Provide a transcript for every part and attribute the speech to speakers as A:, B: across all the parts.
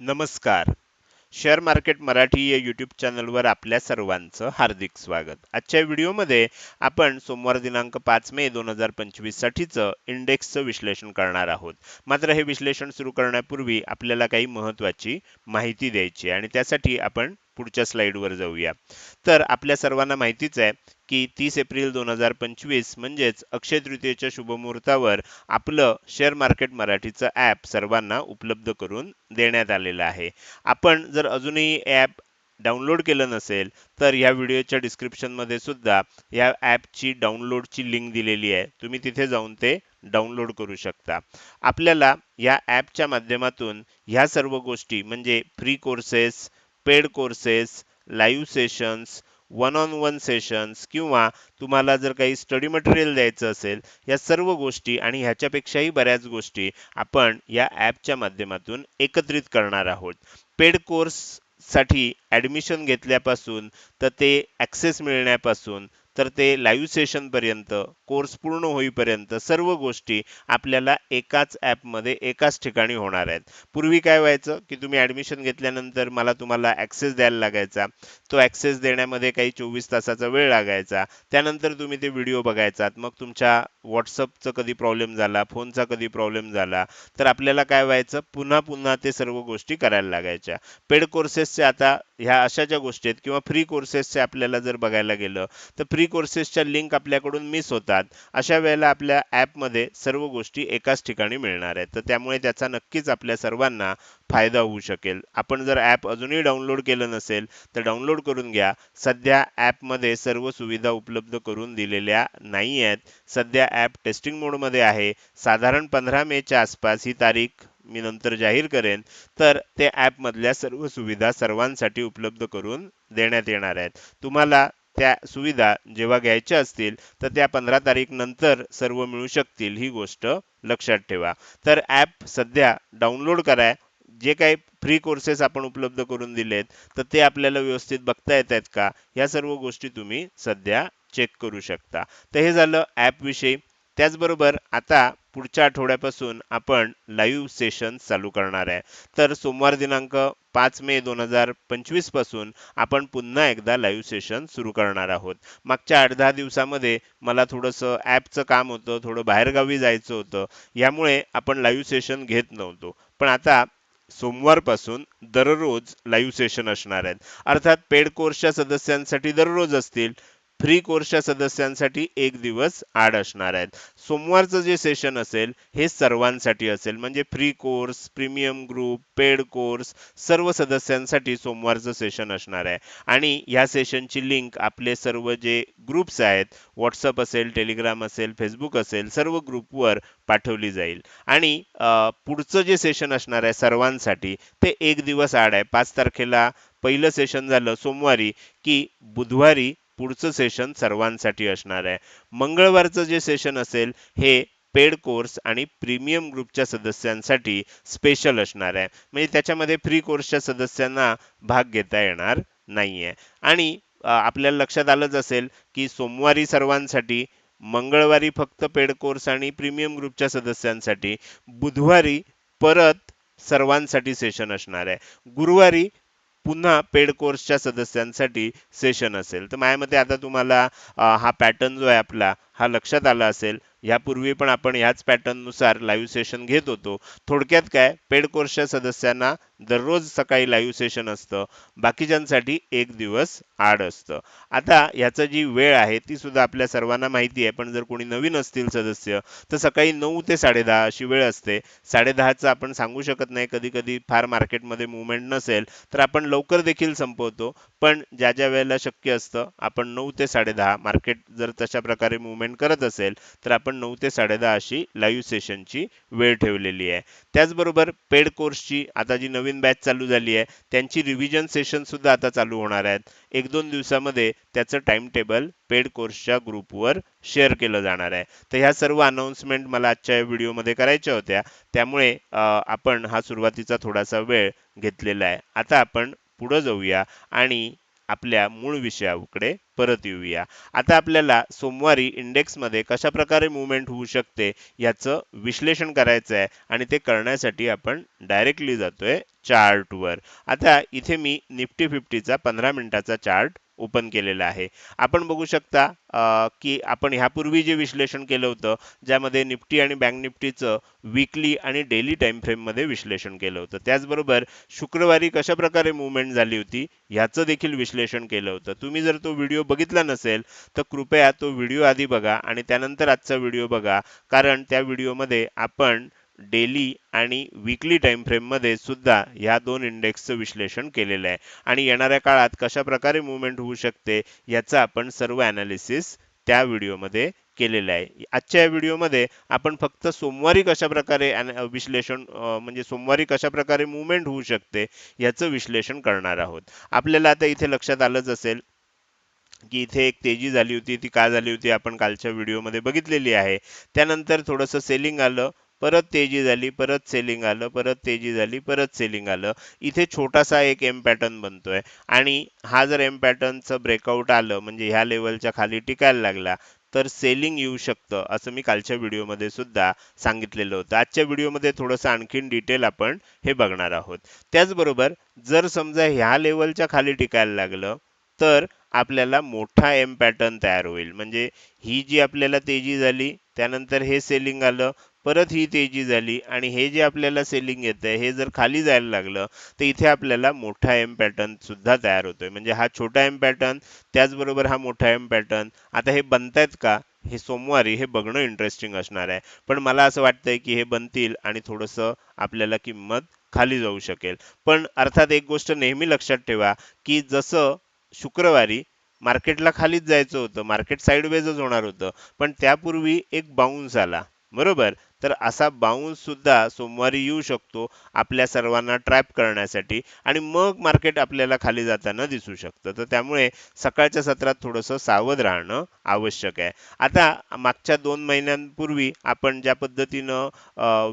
A: नमस्कार. Share market Marathi या YouTube चॅनलवर आपल्या सर्वांचं हार्दिक स्वागत. आजच्या व्हिडिओमध्ये आपण सोमवार दिनांक पाच मे दोन हजार पंचवीस साठीचं इंडेक्सचं विश्लेषण करणार आहोत. मात्र हे विश्लेषण सुरू करण्यापूर्वी आपल्याला काही महत्त्वाची माहिती द्यायची आणि त्यासाठी आपण पुढच्या स्लाइडवर जाऊया. तर आपल्या सर्वांना माहितीच आहे की तीस एप्रिल दोन हजार पंचवीस म्हणजेच अक्षय तृतीयेच्या शुभमुहूर्तावर आपलं शेअर मार्केट मराठीचं ॲप सर्वांना उपलब्ध करून देण्यात आलेलं आहे. आपण जर अजूनही ॲप डाउनलोड केलं नसेल तर या व्हिडिओच्या डिस्क्रिप्शनमध्ये सुद्धा या ॲपची डाउनलोडची लिंक दिलेली आहे. तुम्ही तिथे जाऊन ते डाउनलोड करू शकता. आपल्याला या ॲपच्या माध्यमातून ह्या सर्व गोष्टी म्हणजे free courses paid courses live sessions one on one sessions किंवा तुम्हाला जर काही स्टडी मटेरियल द्यायचं असेल या सर्व गोष्टी आणि ह्याच्यापेक्षाही बऱ्याच गोष्टी आपण या ॲपच्या माध्यमातून एकत्रित करणार आहोत. पेड कोर्ससाठी ॲडमिशन घेतल्यापासून तर ते ॲक्सेस मिळण्यापासून तर ते लाईव्ह सेशनपर्यंत कोर्स पूर्ण होईपर्यंत सर्व गोष्टी आपल्याला एकाच ॲपमध्ये एकाच ठिकाणी होणार आहेत. पूर्वी काय व्हायचं की तुम्ही ॲडमिशन घेतल्यानंतर मला तुम्हाला ॲक्सेस द्यायला लागायचा. तो ॲक्सेस देण्यामध्ये काही चोवीस तासाचा वेळ लागायचा. त्यानंतर तुम्ही ते व्हिडिओ बघायचात. मग तुमच्या व्हॉट्सअपचा कधी प्रॉब्लेम झाला फोनचा कधी प्रॉब्लेम झाला तर आपल्याला काय व्हायचं पुन्हा पुन्हा ते सर्व गोष्टी करायला लागायच्या. पेड कोर्सेसचे आता ह्या अशा ज्या गोष्टी आहेत किंवा फ्री कोर्सेसचे आपल्याला जर बघायला गेलं तर फ्री कोर्सेसच्या लिंक आपल्याकडून मिस होतात. अशा वेळेला आपल्या ॲपमध्ये सर्व गोष्टी एकाच ठिकाणी मिळणार आहेत. तर त्यामुळे त्याचा नक्कीच आपल्या सर्वांना फायदा होऊ शकेल. आपण जर ॲप अजूनही डाउनलोड केलं नसेल तर डाउनलोड करून घ्या. सध्या ॲपमध्ये सर्व सुविधा उपलब्ध करून दिलेल्या नाही आहेत. सध्या ॲप टेस्टिंग मोडमध्ये आहे. साधारण पंधरा मेच्या आसपास ही तारीख मी नंतर जाहीर करेन. तर ते ॲपमधल्या सर्व सुविधा सर्वांसाठी उपलब्ध करून देण्यात येणार आहेत. तुम्हाला त्या सुविधा जेव्हा घ्यायच्या असतील तर त्या पंधरा तारीख नंतर सर्व मिळू शकतील ही गोष्ट लक्षात ठेवा. तर ॲप सध्या डाउनलोड करा. जे काही फ्री कोर्सेस आपण उपलब्ध करून दिलेत तर ते आपल्याला व्यवस्थित बघता येत आहेत का? या सर्व गोष्टी तुम्ही सध्या चेक करू शकता. तर हे झालं ॲपविषयी त्याचबरोबर आता पुढच्या आठवड्यापासून आपण लाईव्ह सेशन चालू करणार आहे. तर सोमवार दिनांक पाच मे दोन हजार पंचवीसपासून आपण पुन्हा एकदा लाईव्ह सेशन सुरू करणार आहोत. मागच्या आठ दहा दिवसामध्ये मला थोडंसं ॲपचं काम होतं थोडं बाहेरगावी जायचं होतं. यामुळे आपण लाईव्ह सेशन घेत नव्हतो. पण आता सोमवारपासून दररोज लाईव्ह सेशन असणार आहेत. अर्थात पेड कोर्सच्या सदस्यांसाठी दररोज असतील फ्री कोर्सच्या सदस्यांसाठी एक दिवस आड असणार आहेत. सोमवारचं जे सेशन असेल हे सर्वांसाठी असेल. म्हणजे free course premium group paid course सर्व सदस्यांसाठी सोमवारचं सेशन असणार आहे. आणि ह्या सेशनची लिंक आपले सर्व जे ग्रुप्स आहेत व्हॉट्सअप असेल टेलिग्राम असेल फेसबुक असेल सर्व ग्रुपवर पाठवली जाईल. आणि पुढचं जे सेशन असणार आहे सर्वांसाठी ते एक दिवस आड आहे. पाच तारखेला पहिलं सेशन झालं सोमवारी की बुधवारी पुढचं सेशन सर्वांसाठी असणार आहे. मंगळवारचं जे सेशन असेल हे पेड कोर्स आणि प्रीमियम ग्रुपच्या सदस्यांसाठी स्पेशल असणार आहे. म्हणजे त्याच्यामध्ये फ्री कोर्सच्या सदस्यांना भाग घेता येणार नाहीये. आणि आपल्याला लक्षात आलंच असेल की सोमवारी सर्वांसाठी मंगळवारी फक्त पेड कोर्स आणि प्रीमियम ग्रुपच्या सदस्यांसाठी बुधवारी परत सर्वांसाठी सेशन असणार आहे. गुरुवारी पुन्हा पेड कोर्सच्या सदस्यांसाठी सेशन असेल. तर माझ्या मते आता तुम्हाला हा पॅटर्न जो आहे आपला हा लक्षात आला असेल. यापूर्वी पण आपण ह्याच पॅटर्ननुसार लाईव्ह सेशन घेत होतो. थोडक्यात काय? पेड कोर्सच्या सदस्यांना दररोज सकाळी लाईव्ह सेशन असतं. बाकीच्यांसाठी एक दिवस आड असतं. आता ह्याचं जी वेळ आहे ती सुद्धा आपल्या सर्वांना माहिती आहे. पण जर कोणी नवीन असतील सदस्य तर सकाळी नऊ ते साडेदहा अशी वेळ असते. साडेदहाचं आपण सांगू शकत नाही. कधी कधी फार मार्केटमध्ये मुवमेंट नसेल तर आपण लवकर देखील संपवतो. पण ज्या ज्या वेळेला शक्य असतं आपण नऊ ते साडेदहा मार्केट जर तशा प्रकारे मुवमेंट करत असेल तर आपण नऊ ते साडेदहा अशी लाईव्ह सेशनची वेळ ठेवलेली आहे. त्याचबरोबर पेड कोर्सची आता जी नवीन बॅच चालू झाली आहे त्यांची रिव्हिजन सेशन सुद्धा आता चालू होणार आहेत. एक दोन दिवसामध्ये त्याचं टाइम टेबल पेड कोर्सच्या ग्रुपवर शेअर केलं जाणार आहे. तर ह्या सर्व अनाउन्समेंट मला आजच्या व्हिडिओमध्ये करायच्या होत्या. त्यामुळे आपण हा सुरुवातीचा थोडासा वेळ घेतलेला आहे. आता आपण पुढं जाऊया आणि आपल्या मूळ विषयाकडे परत येऊया. आता आपल्याला सोमवारी इंडेक्समध्ये कशा प्रकारे मुवमेंट होऊ शकते याचं विश्लेषण करायचं आहे आणि ते करण्यासाठी आपण डायरेक्टली जातोय चार्टवर आता इथे मी निफ्टी फिफ्टीचा पंधरा मिनिटाचा चार्ट ओपन केलेला आहे. आपण बघू शकता की आपण ह्यापूर्वी जे विश्लेषण केलं होतं ज्यामध्ये निफ्टी आणि बँक निफ्टीचं विकली आणि डेली टाइम फ्रेममध्ये विश्लेषण केलं होतं. त्याचबरोबर शुक्रवारी कशा प्रकारे मुवमेंट झाली होती ह्याचं देखील विश्लेषण केलं होतं. तुम्ही जर तो व्हिडिओ बघितला नसेल तर कृपया तो व्हिडिओ आधी बघा आणि त्यानंतर आजचा व्हिडिओ बघा. कारण त्या व्हिडिओमध्ये आपण डेली आणि विकली टाइम फ्रेममध्ये सुद्धा ह्या दोन इंडेक्सचं विश्लेषण केलेलं आहे. आणि येणाऱ्या काळात कशा प्रकारे मुवमेंट होऊ शकते याचं आपण सर्व ॲनालिसिस त्या व्हिडिओमध्ये केलेलं आहे. आजच्या या व्हिडिओमध्ये आपण फक्त सोमवारी कशा प्रकारे विश्लेषण म्हणजे सोमवारी कशा प्रकारे मुवमेंट होऊ शकते याचं विश्लेषण करणार आहोत. आपल्याला आता इथे लक्षात आलंच असेल की इथे एक तेजी झाली होती ती का झाली होती आपण कालच्या व्हिडिओमध्ये बघितलेली आहे. त्यानंतर थोडंसं सेलिंग आलं परत तेजी झाली परत सेलिंग आलं परत तेजी झाली परत सेलिंग आलं. इथे छोटासा एक एम पॅटर्न बनतोय. आणि हा जर एम पॅटर्नचं ब्रेकआउट आलं म्हणजे ह्या लेवलच्या खाली टिकायला लागला तर सेलिंग येऊ शकतं असं मी कालच्या व्हिडिओमध्ये सुद्धा सांगितलेलं होतं. आजच्या व्हिडिओमध्ये थोडंसं आणखीन डिटेल आपण हे बघणार आहोत. त्याचबरोबर जर समजा ह्या लेवलच्या खाली टिकायला लागलं तर आपल्याला मोठा एम पॅटर्न तयार होईल. म्हणजे ही जी आपल्याला तेजी झाली त्यानंतर हे सेलिंग आलं परत ही तेजी झाली आणि हे जे आपल्याला सेलिंग येतंय हे जर खाली जायला लागलं तर इथे आपल्याला मोठा एम पॅटर्न सुद्धा तयार होतोय. म्हणजे हा छोटा एम पॅटर्न त्याचबरोबर हा मोठा एम पॅटर्न आता हे बनतायत का? हे सोमवारी हे बघणं इंटरेस्टिंग असणार आहे. पण मला असं वाटतंय की हे बनतील आणि थोडंसं आपल्याला किंमत खाली जाऊ शकेल. पण अर्थात एक गोष्ट नेहमी लक्षात ठेवा की जसं शुक्रवारी मार्केटला खालीच जायचं होतं. मार्केट साईडवेजच होणार होतं. पण त्यापूर्वी एक बाउन्स आला. बरोबर? तर असा बाउन्स सुद्धा सोमवारी येऊ शकतो आपल्या सर्वांना ट्रॅप करण्यासाठी आणि मग मार्केट आपल्याला खाली जाताना दिसू शकतं. तर त्यामुळे सकाळच्या सत्रात थोडंसं सावध राहणं आवश्यक आहे. आता मागच्या दोन महिन्यांपूर्वी आपण ज्या पद्धतीनं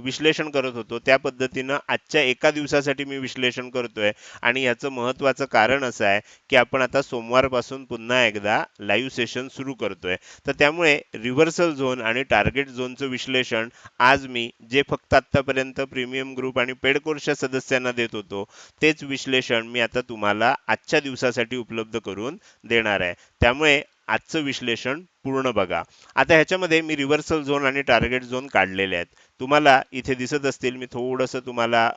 A: विश्लेषण करत होतो त्या पद्धतीनं आजच्या एका दिवसासाठी मी विश्लेषण करतोय. आणि याचं महत्त्वाचं कारण असं आहे की आपण आता सोमवारपासून पुन्हा एकदा लाईव्ह सेशन सुरू करतोय. तर त्यामुळे रिव्हर्सल झोन आणि टार्गेट झोनचं विश्लेषण आज मी जे फक्त आतापर्यंत प्रीमियम ग्रुप आणि पेड कोर्सच्या सदस्यांना देत होतो तेच विश्लेषण मी आता तुम्हाला आजच्या दिवसासाठी उपलब्ध करून देणार आहे. त्यामुळे आजचं विश्लेषण पूर्ण बघा. आता ह्याच्यामध्ये मी रिव्हर्सल झोन आणि टार्गेट झोन काढलेले आहेत. तुम्हाला इथे दिसत असतील मी थोडंसं तुम्हाला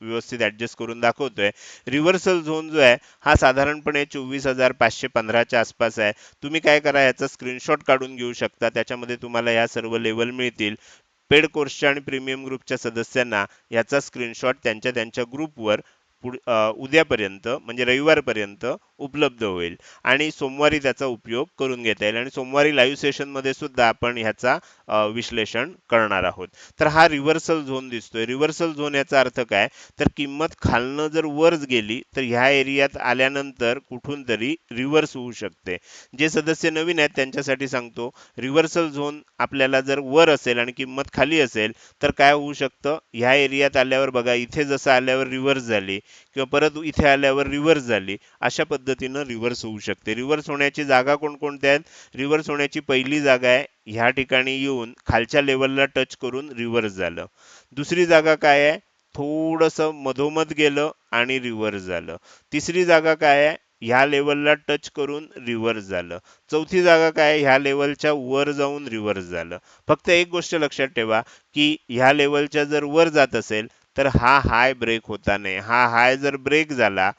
A: व्यवस्थित ॲडजस्ट करून दाखवतोय. रिव्हर्सल झोन जो आहे हा साधारणपणे चोवीस हजार पाचशे पंधराच्या आसपास आहे. तुम्ही काय करा याचा स्क्रीनशॉट काढून घेऊ शकता. त्याच्यामध्ये तुम्हाला या सर्व लेवल मिळतील. पेड कोर्सच्या आणि प्रीमियम ग्रुपच्या सदस्यांना याचा स्क्रीनशॉट त्यांच्या त्यांच्या ग्रुपवर पुढ उद्यापर्यंत म्हणजे रविवारपर्यंत उपलब्ध होईल. आणि सोमवारी त्याचा उपयोग करून घेता येईल. आणि सोमवारी लाईव्ह सेशनमध्ये सुद्धा आपण ह्याचा विश्लेषण करणार आहोत. तर हा रिव्हर्सल झोन दिसतोय. रिव्हर्सल झोन याचा अर्थ काय? तर किंमत खालनं जर वरच गेली तर ह्या एरियात आल्यानंतर कुठून तरी रिव्हर्स होऊ शकते. जे सदस्य नवीन आहेत त्यांच्यासाठी सांगतो रिव्हर्सल झोन आपल्याला जर वर असेल आणि किंमत खाली असेल तर काय होऊ शकतं? ह्या एरियात आल्यावर बघा इथे जसं आल्यावर रिव्हर्स झाली किंवा परत इथे आल्यावर रिव्हर्स झाली अशा पद्धतीनं रिव्हर्स होऊ शकते. रिव्हर्स होण्याची जागा कोणकोणत्या आहेत? रिव्हर्स होण्याची पहिली जागा आहे ह्या ठिकाणी येऊन खालच्या लेवलला टच करून रिव्हर्स झालं. दुसरी जागा काय आहे? थोडंसं मधोमध गेलं आणि रिव्हर्स झालं. तिसरी जागा काय आहे? ह्या लेवलला टच करून रिव्हर्स झालं. चौथी जागा काय ह्या लेवलच्या वर जाऊन रिव्हर्स झालं. फक्त एक गोष्ट लक्षात ठेवा की ह्या लेवलच्या जर वर जात असेल तर हा हाय ब्रेक होता नाही. हा हाय जर ब्रेक झाला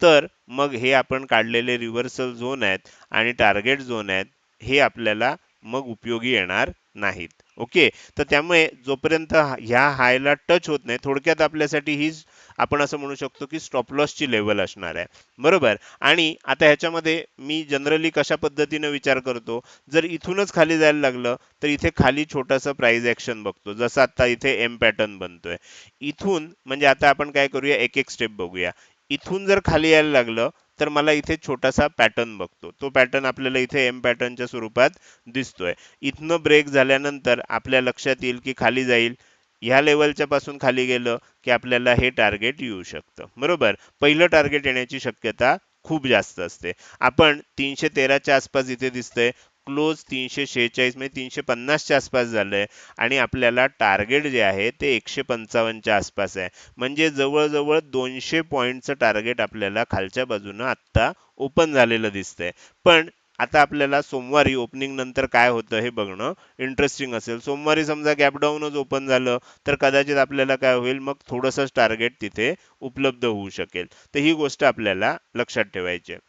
A: तर मग हे आपण काढलेले रिव्हर्सल झोन आहेत आणि टार्गेट झोन आहेत हे आपल्याला मग उपयोगी येणार नाहीत. ओके तर त्यामुळे जोपर्यंत ह्या हायला टच होत नाही थोडक्यात आपल्यासाठी ही आपण असं म्हणू शकतो की स्टॉप लॉसची लेवल असणार आहे. बरोबर? आणि आता ह्याच्यामध्ये मी जनरली कशा पद्धतीने विचार करतो? जर इथूनच खाली जायला लागलं तर इथे खाली छोटासा प्राइस ऍक्शन बघतो. जसं आता इथे एम पॅटर्न बनतोय. इथून म्हणजे आता आपण काय करूया? एक एक स्टेप बघूया. इथून जर खाली यायला लागलं तर मला इथे छोटासा पॅटर्न बघतो. तो पॅटर्न आपल्याला इथे एम पॅटर्नच्या स्वरूपात दिसतोय. इथनं ब्रेक झाल्यानंतर आपल्या लक्षात येईल की खाली जाईल. ह्या लेवलच्या पासून खाली गेलं की आपल्याला हे टार्गेट येऊ शकतं. बरोबर? पहिलं टार्गेट येण्याची शक्यता खूप जास्त असते. आपण तीनशे तेराच्या आसपास इथे दिसतंय. क्लोज तीनशे शेहेचाळीस म्हणजे तीनशे पन्नासच्या आसपास झालंय. आणि आपल्याला टार्गेट जे आहे ते एकशे पंचावन्नच्या आसपास आहे. म्हणजे जवळजवळ दोनशे पॉईंटचं टार्गेट आपल्याला खालच्या बाजूनं आत्ता ओपन झालेलं दिसतंय. पण आता आपल्याला सोमवारी ओपनिंग नंतर काय होतं हे बघणं इंटरेस्टिंग असेल. सोमवारी समजा गॅप डाऊनच ओपन झालं तर कदाचित आपल्याला काय होईल? मग थोडंसंच टार्गेट तिथे उपलब्ध होऊ शकेल. तर ही गोष्ट आपल्याला लक्षात ठेवायची आहे.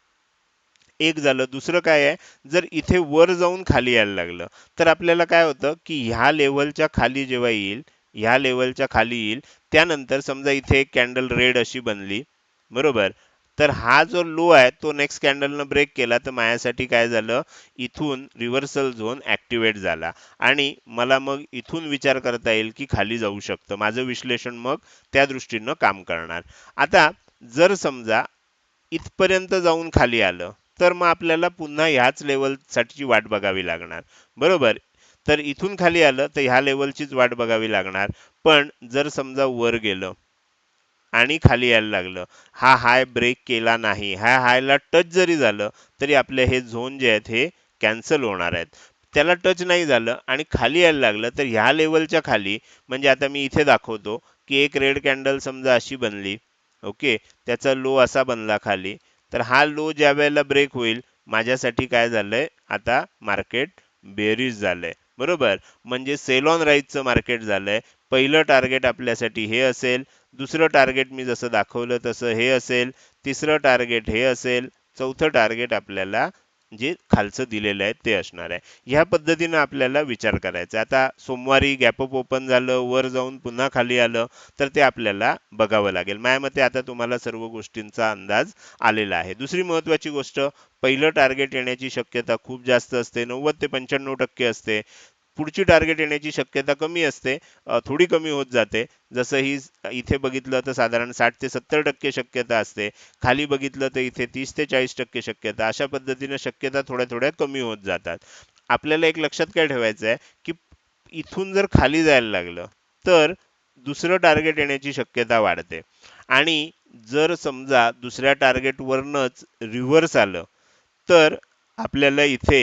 A: एक झालं दुसरं काय आहे? जर इथे वर जाऊन खाली यायला लागलं तर आपल्याला काय होतं की ह्या लेवलच्या खाली जेव्हा येईल ह्या लेवलच्या खाली येईल त्यानंतर समजा इथे एक कॅन्डल रेड अशी बनली बरोबर? तर हा जो लो आहे तो नेक्स्ट कॅन्डलनं ब्रेक केला तर माझ्यासाठी काय झालं? इथून रिव्हर्सल झोन ऍक्टिव्हेट झाला. आणि मला मग इथून विचार करता येईल की खाली जाऊ शकतं. माझं विश्लेषण मग त्या दृष्टीनं काम करणार. आता जर समजा इथपर्यंत जाऊन खाली आलं तर मग आपल्याला पुन्हा ह्याच लेवलसाठीची वाट बघावी लागणार. बरोबर? तर इथून खाली आलं तर ह्या लेवलचीच वाट बघावी लागणार. पण जर समजा वर गेलं आणि खाली यायला लागलं हा हाय ब्रेक केला नाही ह्या हायला टच जरी झालं तरी आपले हे झोन जे आहेत हे कॅन्सल होणार आहेत. त्याला टच नाही झालं आणि खाली यायला लागलं तर ह्या लेवलच्या खाली म्हणजे आता मी इथे दाखवतो की एक रेड कॅन्डल समजा अशी बनली ओके त्याचा लो असा बनला खाली तर हा लो ज्या वेळेला ब्रेक होईल माझ्यासाठी काय झालंय? आता मार्केट बेरीज झालंय. बरोबर? म्हणजे सेल ऑन राईजचं मार्केट झालंय. पहिलं टार्गेट आपल्यासाठी हे असेल. दुसरं टार्गेट मी जसं दाखवलं तसं हे असेल. तिसरं टार्गेट हे असेल. चौथं टार्गेट आपल्याला जे खालचं दिलेलं आहे ते असणार आहे. ह्या पद्धतीनं आपल्याला विचार करायचा आता सोमवारी गॅपअप ओपन झालं वर जाऊन पुन्हा खाली आलं तर ते आपल्याला बघावं लागेल. माझ्या मते आता तुम्हाला सर्व गोष्टींचा अंदाज आलेला आहे. दुसरी महत्वाची गोष्ट पहिलं टार्गेट येण्याची शक्यता खूप जास्त असते. नव्वद ते पंच्याण्णव टक्के असते. पुढची टार्गेट येण्याची शक्यता कमी असते थोडी कमी होत जाते. जसं ही इथे बघितलं तर साधारण साठ ते सत्तर टक्के शक्यता असते. खाली बघितलं तर इथे तीस ते चाळीस टक्के शक्यता. अशा पद्धतीनं शक्यता थोड्या थोड्या कमी होत जातात. आपल्याला एक लक्षात काय ठेवायचं आहे की इथून जर खाली जायला लागलं तर दुसरं टार्गेट येण्याची शक्यता वाढते. आणि जर समजा दुसऱ्या टार्गेटवरनंच रिव्हर्स आलं तर आपल्याला इथे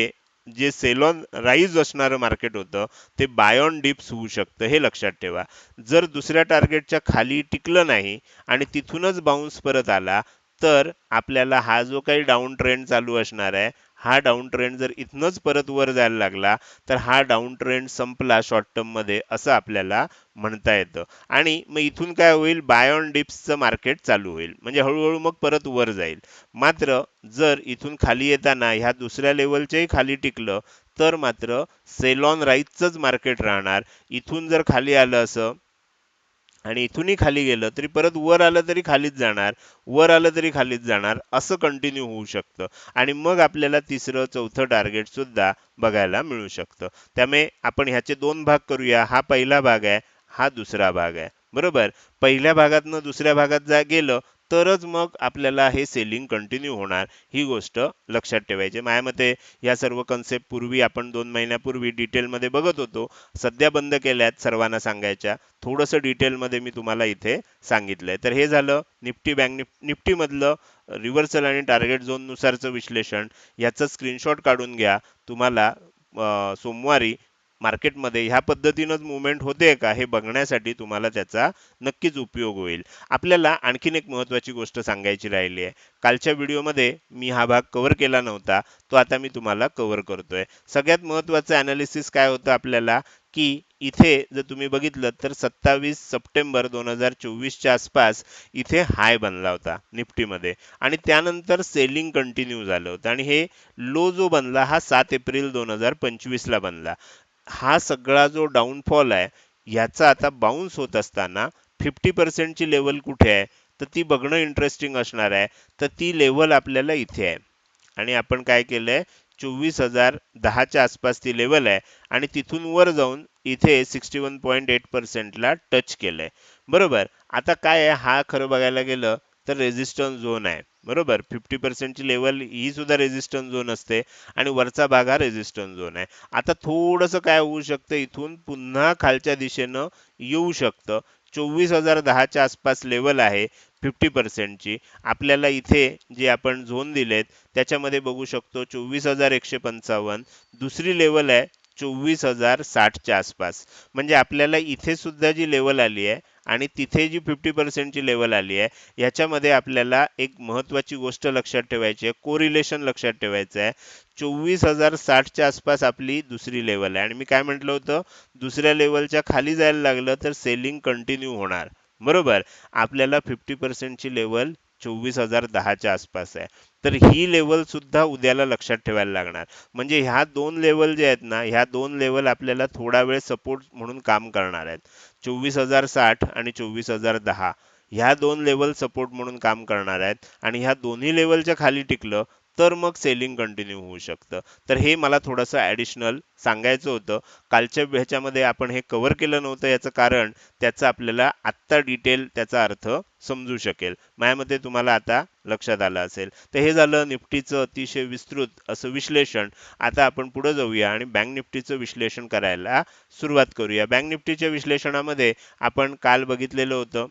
A: जे सेलॉन राईज असणारं मार्केट होतं ते बायॉन डिप्स होऊ शकतं हे लक्षात ठेवा. जर दुसऱ्या टार्गेटच्या खाली टिकलं नाही आणि तिथूनच बाउन्स परत आला तर आपल्याला हा जो काही डाऊन ट्रेंड चालू असणार आहे हा डाऊन ट्रेंड जर इथनंच परत वर जायला लागला तर हा डाऊन ट्रेंड संपला शॉर्ट टर्ममध्ये असं आपल्याला म्हणता येतं. आणि मग इथून काय होईल? बाय ऑन डिप्सचं मार्केट चालू होईल. म्हणजे हळूहळू मग परत वर जाईल. मात्र जर इथून खाली येताना ह्या दुसऱ्या लेवलच्याही खाली टिकलं तर मात्र सेलॉन राईजचंच मार्केट राहणार. इथून जर खाली आलं असं आणि इथूनही खाली गेलं तरी परत वर आलं तरी खालीच जाणार वर आलं तरी खालीच जाणार असं कंटिन्यू होऊ शकतं. आणि मग आपल्याला तिसरं चौथं टार्गेट सुद्धा बघायला मिळू शकतं. त्यामुळे आपण ह्याचे दोन भाग करूया. हा पहिला भाग आहे हा दुसरा भाग आहे. बरोबर? पहिल्या भागातनं दुसऱ्या भागात जा गेलं तरच मग आपल्याला हे सेलिंग कंटिन्यू होणार. ही गोष्ट लक्षात ठेवायची. माझ्या मते या सर्व कन्सेप्ट पूर्वी आपण दोन महिन्यापूर्वी डिटेलमध्ये बघत होतो. सध्या बंद केल्यात सर्वांना सांगायच्या. थोडंसं डिटेलमध्ये मी तुम्हाला इथे सांगितलंय. तर हे झालं निफ्टी बँक निफ्टी मधलं रिव्हर्सल आणि टार्गेट झोन नुसारचं विश्लेषण. याचं स्क्रीनशॉट काढून घ्या. तुम्हाला सोमवारी मार्केटमध्ये ह्या पद्धतीनंच मुवमेंट होते का हे बघण्यासाठी तुम्हाला त्याचा नक्कीच उपयोग होईल. आपल्याला आणखीन एक महत्वाची गोष्ट सांगायची राहिली आहे. कालच्या व्हिडिओमध्ये मी हा भाग कव्हर केला नव्हता तो आता मी तुम्हाला कव्हर करतोय. सगळ्यात महत्वाचं अनालिसिस काय होतं आपल्याला? की इथे जर तुम्ही बघितलं तर सत्तावीस सप्टेंबर दोन हजार चोवीसच्या आसपास इथे हाय बनला होता निफ्टीमध्ये. आणि त्यानंतर सेलिंग कंटिन्यू झालं होतं. आणि हे लो जो बनला हा सात एप्रिल दोन हजार पंचवीसला बनला. हा सगळा जो डाऊनफॉल आहे ह्याचा आता बाउन्स होत असताना फिफ्टी पर्सेंटची लेवल कुठे आहे? तर ती बघणं इंटरेस्टिंग असणार आहे. तर ती लेवल आपल्याला इथे आहे. आणि आपण काय केलंय? चोवीस हजार दहाच्या आसपास ती लेवल आहे. आणि तिथून वर जाऊन इथे सिक्स्टी वन पॉईंट एट पर्सेंटला टच केलंय. बरोबर? आता काय आहे? हा खरं बघायला गेलं तर रेझिस्टन्स झोन आहे. बरोबर? फिफ्टी पर्सेंटची लेवल ही सुद्धा रेझिस्टन्स झोन असते आणि वरचा भाग हा रेझिस्टन्स झोन आहे. आता थोडंसं काय होऊ शकतं? इथून पुन्हा खालच्या दिशेनं येऊ शकतं. चोवीस हजार दहाच्या आसपास लेवल आहे फिफ्टी पर्सेंटची आपल्याला इथे जे आपण झोन दिलेत त्याच्यामध्ये बघू शकतो चोवीस हजार एकशे पंचावन्न. दुसरी लेवल आहे चोवीस हजार साठच्या आसपास. म्हणजे आपल्याला इथे सुद्धा जी लेवल आली आहे आणि तिथे जी फिफ्टी पर्सेंटची लेवल आली आहे याच्यामध्ये आपल्याला एक महत्वाची गोष्ट लक्षात ठेवायची आहे कोरिलेशन लक्षात ठेवायचं आहे. चोवीस हजार साठच्या आसपास आपली दुसरी लेवल आहे. आणि मी काय म्हटलं होतं? दुसऱ्या लेवलच्या खाली जायला लागलं तर सेलिंग कंटिन्यू होणार. बरोबर? आपल्याला फिफ्टी पर्सेंटची लेवल चोवीस हजार दहाच्या आसपास आहे. तर ही लेवल सुद्धा उद्याला लक्षात ठेवायला लागणार. म्हणजे ह्या दोन लेवल जे आहेत ना ह्या दोन लेवल आपल्याला थोडा वेळ सपोर्ट म्हणून काम करणार आहेत. चोवीस हजार साठ आणि चोवीस हजार दहा. ह्या दोन लेवल सपोर्ट म्हणून काम करणार आहेत. आणि ह्या दोन्ही लेवलच्या खाली टिकलं तर मग सेलिंग कंटिन्यू होऊ शकतं. तर हे मला थोडंसं ॲडिशनल सांगायचं होतं. कालच्या ह्याच्यामध्ये आपण हे कव्हर केलं नव्हतं याचं कारण त्याचं आपल्याला आत्ता डिटेल त्याचा अर्थ समजू शकेल. माझ्यामध्ये मते तुम्हाला आता लक्षात आलं असेल. तर हे झालं निफ्टीचं अतिशय विस्तृत असं विश्लेषण. आता आपण पुढे जाऊया आणि बँक निफ्टीचं विश्लेषण करायला सुरुवात करूया. बँक निफ्टीच्या विश्लेषणामध्ये आपण काल बघितलेलं होतं.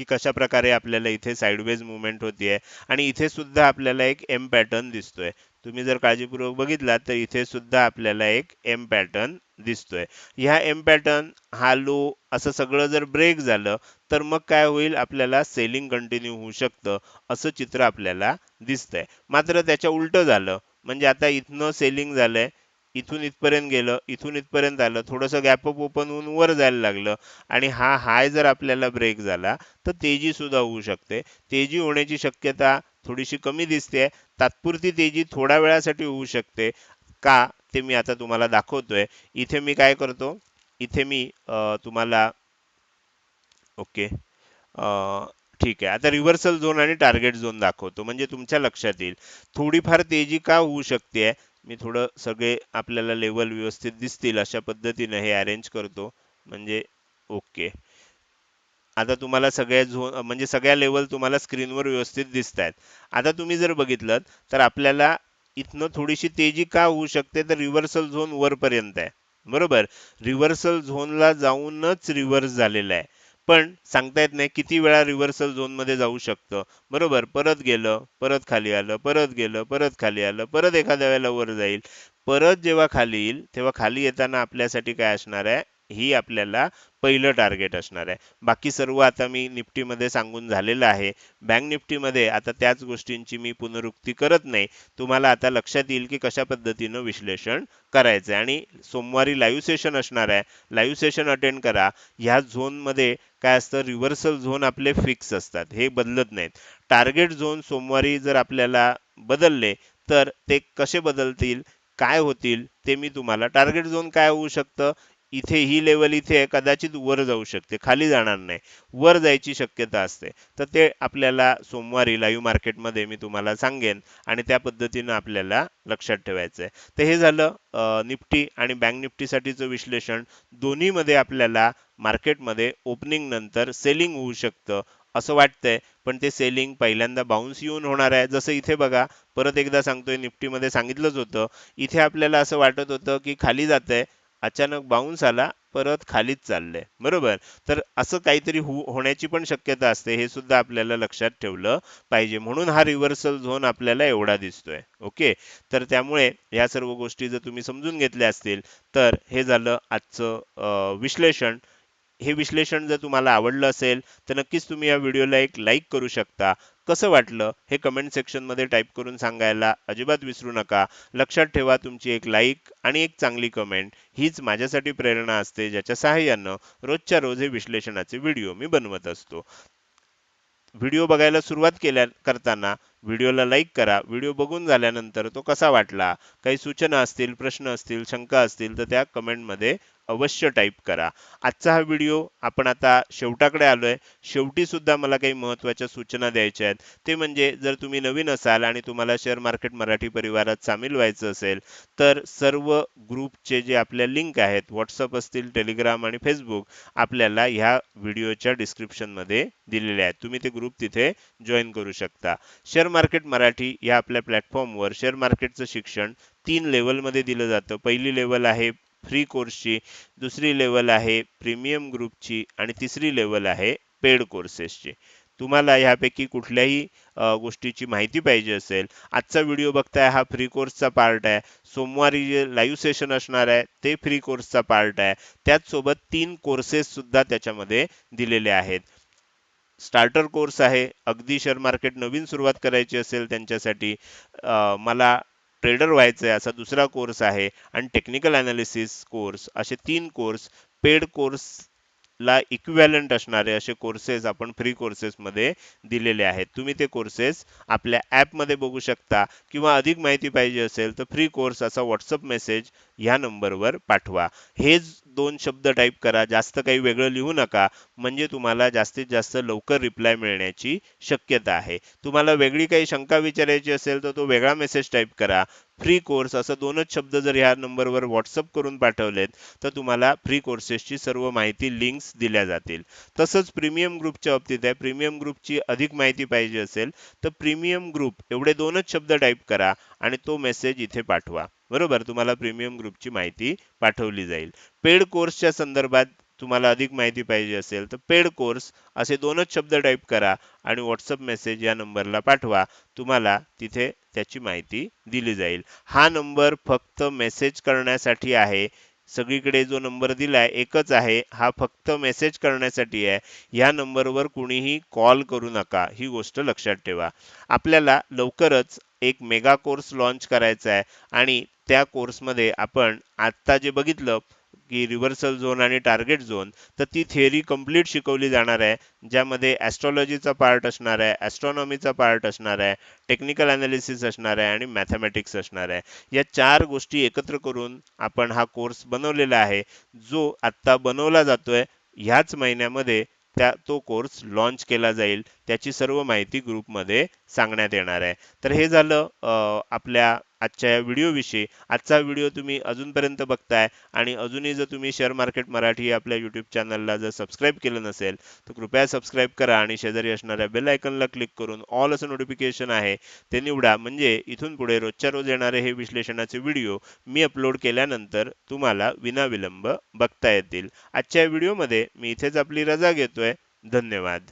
A: की कशा प्रकारे आपल्याला इथे साईडवेज मुवमेंट होतीये आणि इथे सुद्धा आपल्याला एक एम पॅटर्न दिसतोय. तुम्ही जर काळजीपूर्वक बघितला तर इथे सुद्धा आपल्याला एक एम पॅटर्न दिसतोय. ह्या एम पॅटर्न हा लो असं सगळं जर ब्रेक झालं तर मग काय होईल? आपल्याला सेलिंग कंटिन्यू होऊ शकतं असं चित्र आपल्याला दिसतंय. मात्र त्याच्या उलट झालं म्हणजे आता इथनं सेलिंग झालंय इथून इथपर्यंत गेलं इथून इथपर्यंत आलं थोडंसं गॅप अप ओपन होऊन वर जायला लागलं आणि हा हाय जर आपल्याला ब्रेक झाला तर तेजी सुद्धा होऊ शकते. तेजी होण्याची शक्यता थोडीशी कमी दिसते. तात्पुरती तेजी थोड्या वेळासाठी होऊ शकते. का? ते मी आता तुम्हाला दाखवतोय. इथे मी काय करतो? इथे मी तुम्हाला ओके ठीक आहे. आता रिव्हर्सल झोन आणि टार्गेट झोन दाखवतो. म्हणजे तुमच्या लक्षात येईल. थोडीफार तेजी का होऊ शकते? मी थोडं सगळे आपल्याला लेवल व्यवस्थित दिसतील अशा पद्धतीने हे अरेंज करतो. म्हणजे ओके आता तुम्हाला सगळ्या झोन म्हणजे सगळ्या लेवल तुम्हाला स्क्रीनवर व्यवस्थित दिसत आहेत आता तुम्ही जर बघितलं तर आपल्याला इथनं थोडीशी तेजी का होऊ शकते? तर रिव्हर्सल झोन वरपर्यंत आहे. बरोबर? रिव्हर्सल झोनला जाऊनच रिव्हर्स झालेला आहे. पण सांगता येत नाही किती वेळा रिव्हर्सल झोनमध्ये जाऊ शकतं. बरोबर? परत गेलं परत खाली आलं परत गेलं परत खाली आलं परत एखाद्या वेळेला वर जाईल. परत जेव्हा खाली येईल तेव्हा खाली येताना आपल्यासाठी काय असणार आहे? ही आपल्याला पहिलं टार्गेट असणार आहे. बाकी सर्व आता मी निफ्टीमध्ये सांगून झालेलं आहे. बँक निफ्टीमध्ये आता त्याच गोष्टींची मी पुनरुक्ती करत नाही. तुम्हाला आता लक्षात येईल की कशा पद्धतीनं विश्लेषण करायचं आहे. आणि सोमवारी लाईव्ह सेशन असणार आहे. लाईव्ह सेशन अटेंड करा. ह्या झोनमध्ये काय असतं रिव्हर्सल झोन आपले फिक्स असतात. हे बदलत नाहीत. टार्गेट झोन सोमवारी जर आपल्याला बदलले तर ते कसे बदलतील काय होतील ते मी तुम्हाला. टार्गेट झोन काय होऊ शकतं? इथे ही लेवल इथे कदाचित वर जाऊ शकते खाली जाणार नाही. वर जायची शक्यता असते. तर ते आपल्याला सोमवारी लाईव्ह मार्केटमध्ये मी तुम्हाला सांगेन आणि त्या पद्धतीनं आपल्याला लक्षात ठेवायचं आहे तर हे झालं निफ्टी आणि बँक निफ्टीसाठीचं विश्लेषण. दोन्हीमध्ये आपल्याला मार्केटमध्ये ओपनिंग नंतर सेलिंग होऊ शकतं असं वाटतंय. पण ते सेलिंग पहिल्यांदा बाउन्स येऊन होणार आहे. जसं इथे बघा परत एकदा सांगतोय निफ्टीमध्ये सांगितलंच होतं. इथे आपल्याला असं वाटत होतं की खाली जात आहे अचानक बाउन्स आला परत खालीच चाललंय. बरोबर? तर असं काहीतरी हो होण्याची पण शक्यता असते. हे सुद्धा आपल्याला लक्षात ठेवलं पाहिजे. म्हणून हा रिव्हर्सल झोन आपल्याला एवढा दिसतोय. ओके? तर त्यामुळे या सर्व गोष्टी जर तुम्ही समजून घेतल्या असतील तर हे झालं आजचं विश्लेषण. हे विश्लेषण जर तुम्हाला आवडलं असेल तर नक्कीच तुम्ही या व्हिडिओला एक लाईक करू शकता. कसं वाटलं हे कमेंट सेक्शनमध्ये टाईप करून सांगायला अजिबात विसरू नका. लक्षात ठेवा तुमची एक लाईक आणि एक चांगली कमेंट हीच माझ्यासाठी प्रेरणा असते ज्याच्या सहाय्यानं रोजच्या रोज हे विश्लेषणाचे व्हिडिओ मी बनवत असतो. व्हिडिओ बघायला सुरुवात केल्या करताना व्हिडिओला लाईक करा. व्हिडिओ बघून झाल्यानंतर तो कसा वाटला? काही सूचना असतील प्रश्न असतील शंका असतील तर त्या कमेंटमध्ये अवश्य टाईप करा. आजचा हा व्हिडिओ आपण आता शेवटाकडे आलो आहे शेवटीसुद्धा मला काही महत्त्वाच्या सूचना द्यायच्या आहेत. ते म्हणजे जर तुम्ही नवीन असाल आणि तुम्हाला शेअर मार्केट मराठी परिवारात सामील व्हायचं असेल तर सर्व ग्रुपचे जे आपल्या लिंक आहेत व्हॉट्सअप असतील टेलिग्राम आणि फेसबुक आपल्याला ह्या व्हिडिओच्या डिस्क्रिप्शनमध्ये दिलेले आहेत. तुम्ही ते ग्रुप तिथे जॉईन करू शकता. शेअर मार्केट मराठी या आपल्या प्लॅटफॉर्मवर शेअर मार्केटचं शिक्षण तीन लेवलमध्ये दिलं जातं. पहिली लेवल आहे फ्री कोर्सची दुसरी लेवल आहे प्रीमियम ग्रुपची आणि तिसरी लेवल आहे पेड कोर्सेसची तुम्हाला ह्यापैकी कुठल्याही गोष्टीची माहिती पाहिजे असेल आजचा व्हिडिओ बघताय हा फ्री कोर्सचा पार्ट आहे. सोमवारी जे लाईव्ह सेशन असणार आहे ते फ्री कोर्सचा पार्ट आहे. त्याचसोबत तीन कोर्सेस सुद्धा त्याच्यामध्ये दिलेले आहेत. स्टार्टर कोर्स आहे अगदी शेअर मार्केट नवीन सुरुवात करायची असेल त्यांच्यासाठी मला ट्रेडर व्हायचं आहे असा दुसरा कोर्स आहे. आणि टेक्निकल अनालिसिस कोर्स असे तीन कोर्स पेड कोर्स ला इक्विव्हॅलंट असणारे असे कोर्सेस आपण फ्री कोर्सेसमध्ये दिलेले आहेत. तुम्ही ते कोर्सेस आपल्या ॲपमध्ये बघू शकता. किंवा अधिक माहिती पाहिजे असेल तर फ्री कोर्स असा व्हॉट्सअप मेसेज ह्या नंबरवर पाठवा. हेच दोन शब्द टाईप करा. जास्त काही वेगळं लिहू नका. म्हणजे तुम्हाला जास्तीत जास्त लवकर रिप्लाय मिळण्याची शक्यता आहे. तुम्हाला वेगळी काही शंका विचारायची असेल तर तो वेगळा मेसेज टाईप करा. फ्री कोर्स असं दोनच शब्द जर ह्या नंबरवर व्हॉट्सअप करून पाठवलेत तर तुम्हाला फ्री कोर्सेसची सर्व माहिती लिंक्स दिल्या जातील. तसंच प्रीमियम ग्रुपच्या बाबतीत आहे. प्रीमियम ग्रुपची अधिक माहिती पाहिजे असेल तर प्रीमियम ग्रुप एवढे दोनच शब्द टाईप करा आणि तो मेसेज इथे पाठवा. बरोबर तुम्हाला प्रीमियम ग्रुपची माहिती पाठवली जाईल. पेड कोर्सच्या संदर्भात तुम्हाला अधिक माहिती पाहिजे असेल तर पेड कोर्स असे दोनच शब्द टाईप करा आणि व्हॉट्सअप मेसेज या नंबरला पाठवा. तुम्हाला तिथे त्याची माहिती दिली जाईल. हा नंबर फक्त मेसेज करण्यासाठी आहे. सगळीकडे जो नंबर दिलाय एकच आहे. हा फक्त मेसेज करण्यासाठी आहे. ह्या नंबरवर कुणीही कॉल करू नका. ही गोष्ट लक्षात ठेवा. आपल्याला लवकरच एक मेगा कोर्स लॉन्च करायचा आहे. आणि त्या कोर्समध्ये आपण आत्ता जे बघितलं की रिव्हर्सल झोन आणि टार्गेट झोन तर ती थिअरी कंप्लीट शिकवली जाणार आहे. ज्यामध्ये ॲस्ट्रॉलॉजीचा पार्ट असणार आहे ॲस्ट्रॉनॉमीचा पार्ट असणार आहे टेक्निकल ॲनालिसिस असणार आहे आणि मॅथमॅटिक्स असणार आहे. या चार गोष्टी एकत्र करून आपण हा कोर्स बनवलेला आहे. जो आत्ता बनवला जातोय ह्याच महिन्यामध्ये त्या तो कोर्स लॉन्च केला जाईल. त्याची सर्व माहिती ग्रुपमध्ये सांगण्यात येणार आहे. तर हे झालं आपल्या आजच्या या व्हिडिओविषयी आजचा व्हिडिओ तुम्ही अजूनपर्यंत बघताय आणि अजूनही जर तुम्ही शेअर मार्केट मराठी आपल्या यूट्यूब चॅनलला जर सबस्क्राईब केलं नसेल तर कृपया सबस्क्राईब करा आणि शेजारी असणाऱ्या बेल आयकनला क्लिक करून ऑल असं नोटिफिकेशन आहे ते निवडा. म्हणजे इथून पुढे रोजच्या रोज येणारे हे विश्लेषणाचे व्हिडिओ मी अपलोड केल्यानंतर तुम्हाला विनाविलंब बघता येतील. आजच्या व्हिडिओमध्ये मी इथेच आपली रजा घेतोय. धन्यवाद.